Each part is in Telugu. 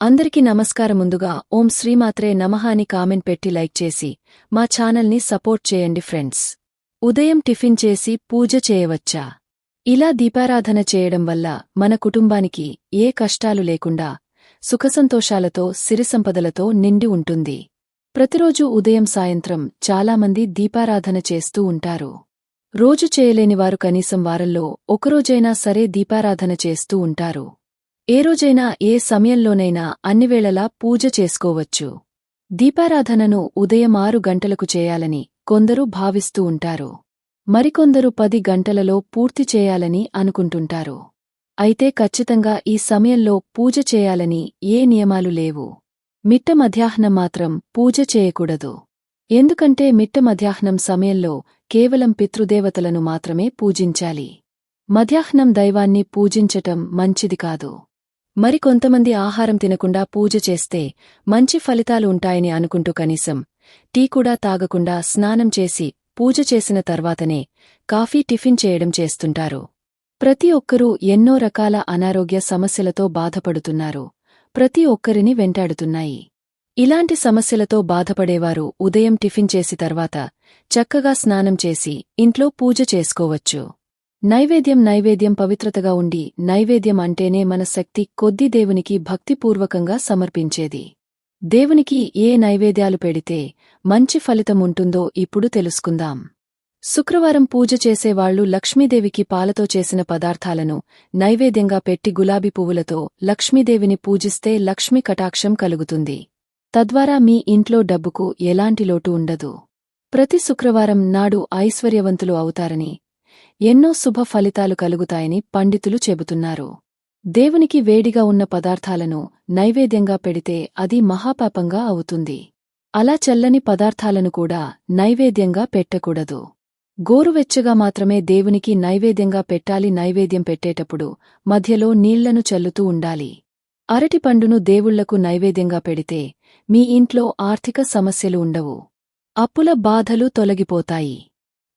అందరికీ నమస్కారం ముందుగా ఓం శ్రీమాత్రే నమః అని కామెంట్ పెట్టి లైక్ చేసి మా ఛానల్ని సపోర్ట్ చేయండి ఫ్రెండ్స్. ఉదయం టిఫిన్ చేసి పూజ చేయవచ్చా? ఇలా దీపారాధన చేయడం వల్ల మన కుటుంబానికి ఏ కష్టాలు లేకుండా సుఖసంతోషాలతో సిరిసంపదలతో నిండి ఉంటుంది. ప్రతిరోజు ఉదయం సాయంత్రం చాలామంది దీపారాధన చేస్తూ ఉంటారు. రోజు చేయలేనివారు కనీసం వారంలో ఒకరోజైనా సరే దీపారాధన చేస్తూ ఉంటారు. ఏ రోజైనా ఏ సమయంలోనైనా అన్నివేళలా పూజ చేసుకోవచ్చు. దీపారాధనను ఉదయం ఆరు గంటలకు చేయాలని కొందరు భావిస్తూ ఉంటారు. మరికొందరు పది గంటలలో పూర్తి చేయాలని అనుకుంటుంటారు. అయితే ఖచ్చితంగా ఈ సమయంలో పూజ చేయాలని ఏ నియమాలు లేవు. మిట్ట మధ్యాహ్నం మాత్రం పూజ చేయకూడదు. ఎందుకంటే మిట్ట మధ్యాహ్నం సమయంలో కేవలం పితృదేవతలను మాత్రమే పూజించాలి. మధ్యాహ్నం దైవాన్ని పూజించటం మంచిది కాదు. మరికొంతమంది ఆహారం తినకుండా పూజ చేస్తే మంచి ఫలితాలు ఉంటాయని అనుకుంటూ కనీసం టీ కూడా తాగకుండా స్నానం చేసి పూజ చేసిన తర్వాతనే కాఫీ టిఫిన్ చేయడం చేస్తుంటారు. ప్రతి ఒక్కరూ ఎన్నో రకాల అనారోగ్య సమస్యలతో బాధపడుతున్నారు. ప్రతి ఒక్కరిని వెంటాడుతున్నాయి. ఇలాంటి సమస్యలతో బాధపడేవారు ఉదయం టిఫిన్ చేసి తర్వాత చక్కగా స్నానం చేసి ఇంట్లో పూజ చేసుకోవచ్చు. నైవేద్యం నైవేద్యం పవిత్రతగా ఉండి నైవేద్యం అంటేనే మన శక్తి కొద్ది దేవునికి భక్తిపూర్వకంగా సమర్పించేది. దేవునికి ఏ నైవేద్యాలు పెడితే మంచి ఫలితముంటుందో ఇప్పుడు తెలుసుకుందాం. శుక్రవారం పూజ చేసేవాళ్ళు లక్ష్మీదేవికి పాలతో చేసిన పదార్థాలను నైవేద్యంగా పెట్టి గులాబీ పువ్వులతో లక్ష్మీదేవిని పూజిస్తే లక్ష్మీ కటాక్షం కలుగుతుంది. తద్వారా మీ ఇంట్లో డబ్బుకు ఎలాంటి లోటు ఉండదు. ప్రతి శుక్రవారం నాడు ఐశ్వర్యవంతులు అవుతారని ఎన్నో శుభ ఫలితాలు కలుగుతాయని పండితులు చెబుతున్నారు. దేవునికి వేడిగా ఉన్న పదార్థాలను నైవేద్యంగా పెడితే అది మహాపాపంగా అవుతుంది. అలా చల్లని పదార్థాలను కూడా నైవేద్యంగా పెట్టకూడదు. గోరువెచ్చగా మాత్రమే దేవునికి నైవేద్యంగా పెట్టాలి నైవేద్యం పెట్టేటప్పుడు మధ్యలో నీళ్ళను చల్లుతూ ఉండాలి. అరటిపండును దేవుళ్ళకు నైవేద్యంగా పెడితే మీ ఇంట్లో ఆర్థిక సమస్యలు ఉండవు. అప్పుల బాధలు తొలగిపోతాయి.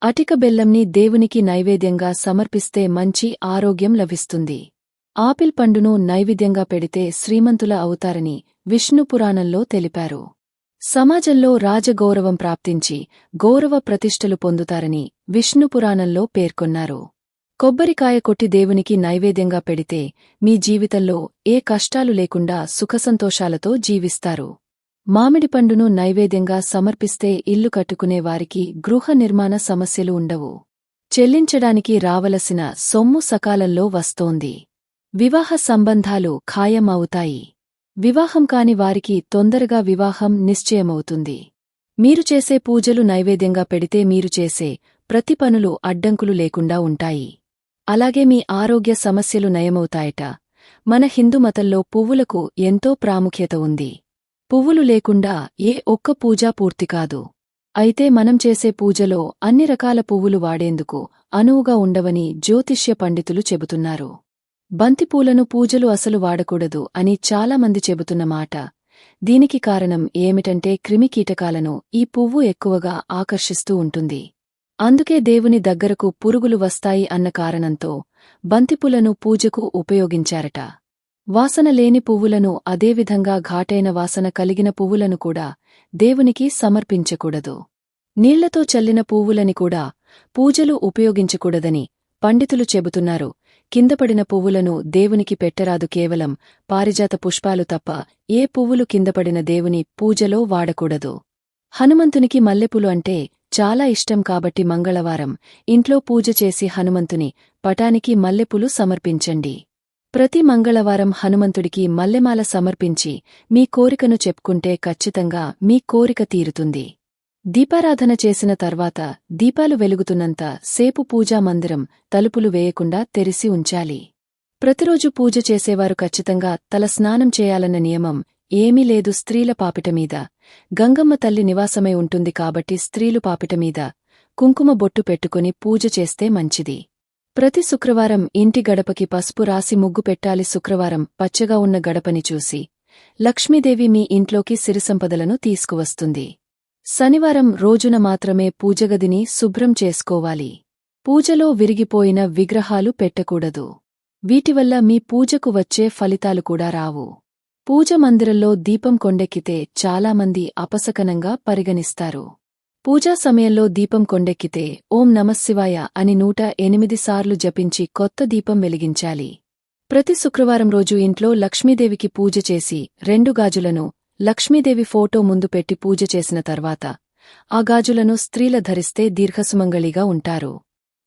అటిక బెల్లంని దేవునికి నైవేద్యంగా సమర్పిస్తే మంచి ఆరోగ్యం లభిస్తుంది. ఆపిల్ పండును నైవేద్యంగా పెడితే శ్రీమంతుల అవుతారని విష్ణుపురాణంలో తెలిపారు. సమాజంలో రాజగౌరవం ప్రాప్తించి గౌరవ ప్రతిష్టలు పొందుతారని విష్ణుపురాణంలో పేర్కొన్నారు. కొబ్బరికాయ కొట్టి దేవునికి నైవేద్యంగా పెడితే మీ జీవితంలో ఏ కష్టాలు లేకుండా సుఖసంతోషాలతో జీవిస్తారు. మామిడి పండును నైవేద్యంగా సమర్పిస్తే ఇల్లు కట్టుకునే వారికి గృహ నిర్మాణ సమస్యలు ఉండవు. చెల్లించడానికి రావలసిన సొమ్ము సకాలంలో వస్తోంది. వివాహ సంబంధాలు ఖాయం అవుతాయి వివాహం కాని వారికి తొందరగా వివాహం నిశ్చయమవుతుంది. మీరు చేసే పూజలు నైవేద్యంగా పెడితే మీరు చేసే ప్రతి పనులు అడ్డంకులు లేకుండా ఉంటాయి. అలాగే మీ ఆరోగ్య సమస్యలు నయమవుతాయట. మన హిందుమతంలో పువ్వులకు ఎంతో ప్రాముఖ్యత ఉంది. పువ్వులు లేకుండా ఏ ఒక్క పూజా పూర్తి కాదు. అయితే మనం చేసే పూజలో అన్ని రకాల పువ్వులు వాడేందుకు అనువుగా ఉండవని జ్యోతిష్య పండితులు చెబుతున్నారు. బంతిపూలను పూజలు అసలు వాడకూడదు అని చాలామంది చెబుతున్న మాట. దీనికి కారణం ఏమిటంటే క్రిమికీటకాలను ఈ పువ్వు ఎక్కువగా ఆకర్షిస్తూ ఉంటుంది. అందుకే దేవుని దగ్గరకు పురుగులు వస్తాయి అన్న కారణంతో బంతిపూలను పూజకు ఉపయోగించారట. వాసన లేని పువ్వులను అదేవిధంగా ఘాటైన వాసన కలిగిన పువ్వులను కూడా దేవునికి సమర్పించకూడదు. నీళ్ళతో చల్లిన పువ్వులని కూడా పూజలు ఉపయోగించకూడదని పండితులు చెబుతున్నారు. కిందపడిన పువ్వులను దేవునికి పెట్టరాదు కేవలం పారిజాత పుష్పాలు తప్ప ఏ పువ్వులు కిందపడిన దేవుని పూజలో వాడకూడదు. హనుమంతునికి మల్లెపూలు అంటే చాలా ఇష్టం కాబట్టి మంగళవారం ఇంట్లో పూజ చేసి హనుమంతుని పటానికి మల్లెపూలు సమర్పించండి. ప్రతి మంగళవారం హనుమంతుడికి మల్లెమాల సమర్పించి మీ కోరికను చెప్పుకుంటే ఖచ్చితంగా మీ కోరిక తీరుతుంది. దీపారాధన చేసిన తర్వాత దీపాలు వెలుగుతున్నంత సేపు పూజా మందిరం తలుపులు వేయకుండా తెరిసి ఉంచాలి. ప్రతిరోజు పూజ చేసేవారు ఖచ్చితంగా తల స్నానం చేయాలన్న నియమం ఏమీ లేదు స్త్రీల పాపిటమీద గంగమ్మ తల్లి నివాసమై ఉంటుంది కాబట్టి స్త్రీలు పాపిటమీద కుంకుమ బొట్టు పెట్టుకుని పూజ చేస్తే మంచిది. ప్రతి శుక్రవారం ఇంటి గడపకి పసుపు రాసి ముగ్గు పెట్టాలి శుక్రవారం పచ్చగా ఉన్న గడపని చూసి లక్ష్మీదేవి మీ ఇంట్లోకి సిరిసంపదలను తీసుకువస్తుంది. శనివారం రోజున మాత్రమే పూజగదిని శుభ్రం చేసుకోవాలి. పూజలో విరిగిపోయిన విగ్రహాలు పెట్టకూడదు. వీటివల్ల మీ పూజకు వచ్చే ఫలితాలు కూడా రావు. పూజ మందిరంలో దీపం కొండెక్కితే చాలామంది అపసకనంగా పరిగణిస్తారు. పూజా సమయంలో దీపం కొండెక్కితే ఓం నమశివాయ అని నూట ఎనిమిది సార్లు జపించి కొత్త దీపం వెలిగించాలి. ప్రతి శుక్రవారం రోజు ఇంట్లో లక్ష్మీదేవికి పూజ చేసి రెండు గాజులను లక్ష్మీదేవి ఫోటో ముందు పెట్టి పూజ చేసిన తర్వాత ఆ గాజులను స్త్రీల ధరిస్తే దీర్ఘసుమంగళిగా ఉంటారు.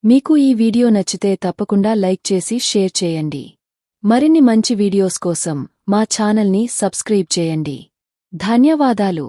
మీకు ఈ వీడియో నచ్చితే తప్పకుండా లైక్ చేసి షేర్ చేయండి. మరిన్ని మంచి వీడియోస్ కోసం మా ఛానల్ని సబ్స్క్రైబ్ చేయండి. ధన్యవాదాలు.